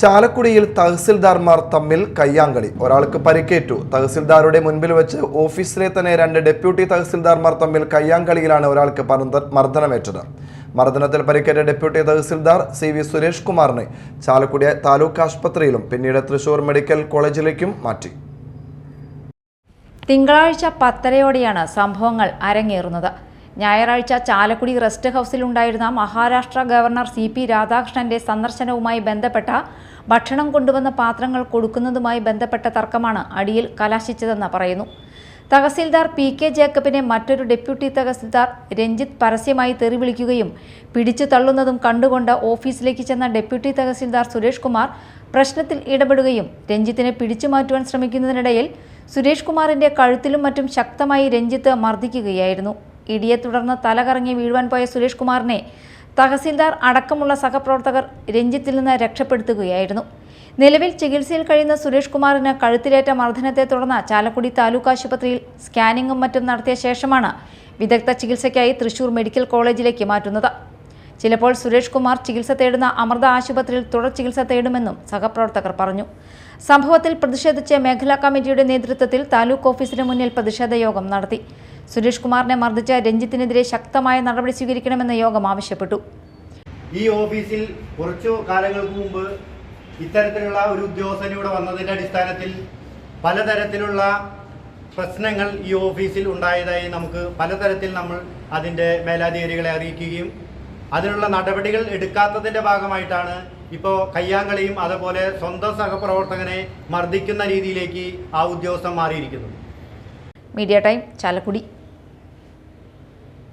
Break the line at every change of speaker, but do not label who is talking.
ചാലക്കുടിയിൽ തഹസിൽദാർമാർ തമ്മിൽ കയ്യാങ്കളി. ഒരാൾക്ക് പരിക്കേറ്റു. തഹസിൽദാരുടെ മുൻപിൽ വെച്ച് ഓഫീസിലെ തന്നെ രണ്ട് ഡെപ്യൂട്ടി തഹസിൽദാർമാർ തമ്മിൽ കയ്യാങ്കളിയിലാണ് ഒരാൾക്ക് മർദ്ദനമേറ്റത്. മർദ്ദനത്തിൽ പരിക്കേറ്റ deputy tahsildar C V Suresh കുമാറിനെ ചാലക്കുടി താലൂക്ക് ആശുപത്രിയിലും പിന്നീട് തൃശൂർ മെഡിക്കൽ കോളേജിലേക്കും മാറ്റി.
തിങ്കളാഴ്ച പത്തരയോടെയാണ് സംഭവങ്ങൾ അരങ്ങേറുന്നത്. ഞായറാഴ്ച ചാലക്കുടി റെസ്റ്റ് ഹൗസിലുണ്ടായിരുന്ന മഹാരാഷ്ട്ര ഗവർണർ സി പി രാധാകൃഷ്ണന്റെ സന്ദർശനവുമായി ബന്ധപ്പെട്ട ഭക്ഷണം കൊണ്ടുവന്ന പാത്രങ്ങൾ കൊടുക്കുന്നതുമായി ബന്ധപ്പെട്ട തർക്കമാണ് അടിയിൽ കലാശിച്ചതെന്ന് പറയുന്നു. തഹസിൽദാർ പി കെ ജേക്കബിനെ മറ്റൊരു ഡെപ്യൂട്ടി തഹസിൽദാർ രഞ്ജിത്ത് പരസ്യമായി തെറി വിളിക്കുകയും പിടിച്ചു തള്ളുന്നതും കണ്ടുകൊണ്ട് ഓഫീസിലേക്ക് ചെന്ന ഡെപ്യൂട്ടി തഹസിൽദാർ സുരേഷ് കുമാർ പ്രശ്നത്തിൽ ഇടപെടുകയും രഞ്ജിത്തിനെ പിടിച്ചു മാറ്റുവാൻ ശ്രമിക്കുന്നതിനിടയിൽ സുരേഷ് കുമാറിന്റെ കഴുത്തിലും മറ്റും ശക്തമായി രഞ്ജിത്ത് മർദ്ദിക്കുകയായിരുന്നു. ഇടിയെ തുടർന്ന് തലകറങ്ങി വീഴുവാൻ പോയ സുരേഷ് കുമാറിനെ തഹസീൽദാർ അടക്കമുള്ള സഹപ്രവർത്തകർ രഞ്ജിത്തിൽ നിന്ന് രക്ഷപ്പെടുത്തുകയായിരുന്നു. നിലവിൽ ചികിത്സയിൽ കഴിയുന്ന സുരേഷ് കുമാറിന് കഴുത്തിലേറ്റ മർദ്ദനത്തെ തുടർന്ന് ചാലക്കുടി താലൂക്ക് ആശുപത്രിയിൽ സ്കാനിങ്ങും മറ്റും നടത്തിയ ശേഷമാണ് വിദഗ്ധ ചികിത്സയ്ക്കായി തൃശൂർ മെഡിക്കൽ കോളേജിലേക്ക് മാറ്റുന്നത്. ചിലപ്പോൾ സുരേഷ് കുമാർ ചികിത്സ തേടുന്ന അമൃത ആശുപത്രിയിൽ തുടർ ചികിത്സ തേടുമെന്നും സഹപ്രവർത്തകർ പറഞ്ഞു. സംഭവത്തിൽ പ്രതിഷേധിച്ച് മേഖലാ കമ്മിറ്റിയുടെ നേതൃത്വത്തിൽ താലൂക്ക് ഓഫീസിന് മുന്നിൽ പ്രതിഷേധ യോഗം നടത്തി. സുരേഷ് കുമാറിനെ മർദ്ദിച്ച രഞ്ജിത്തിനെതിരെ ശക്തമായ നടപടി സ്വീകരിക്കണമെന്ന് യോഗം ആവശ്യപ്പെട്ടു.
ഈ ഓഫീസിൽ കുറച്ചു കാലങ്ങൾക്ക് മുമ്പ് ഇത്തരത്തിലുള്ള ഒരു ഉദ്യോഗസ്ഥൻ ഇവിടെ വന്നതിന്റെ അടിസ്ഥാനത്തിൽ പലതരത്തിലുള്ള പ്രശ്നങ്ങൾ ഈ ഓഫീസിൽ ഉണ്ടായതായി നമുക്ക് പലതരത്തിൽ നമ്മൾ അതിന്റെ മേലാധികാരികളെ അറിയിക്കുകയും അതിനുള്ള നടപടികൾ എടുക്കാത്തതിന്റെ ഭാഗമായിട്ടാണ് ഇപ്പോൾ കയ്യാങ്കളിയും അതുപോലെ സ്വന്തം സഹപ്രവർത്തകനെ മർദ്ദിക്കുന്ന രീതിയിലേക്ക് ആ ഉദ്യോഗസ്ഥൻ മാറിയിരിക്കുന്നത്.
Media time Chalakudy.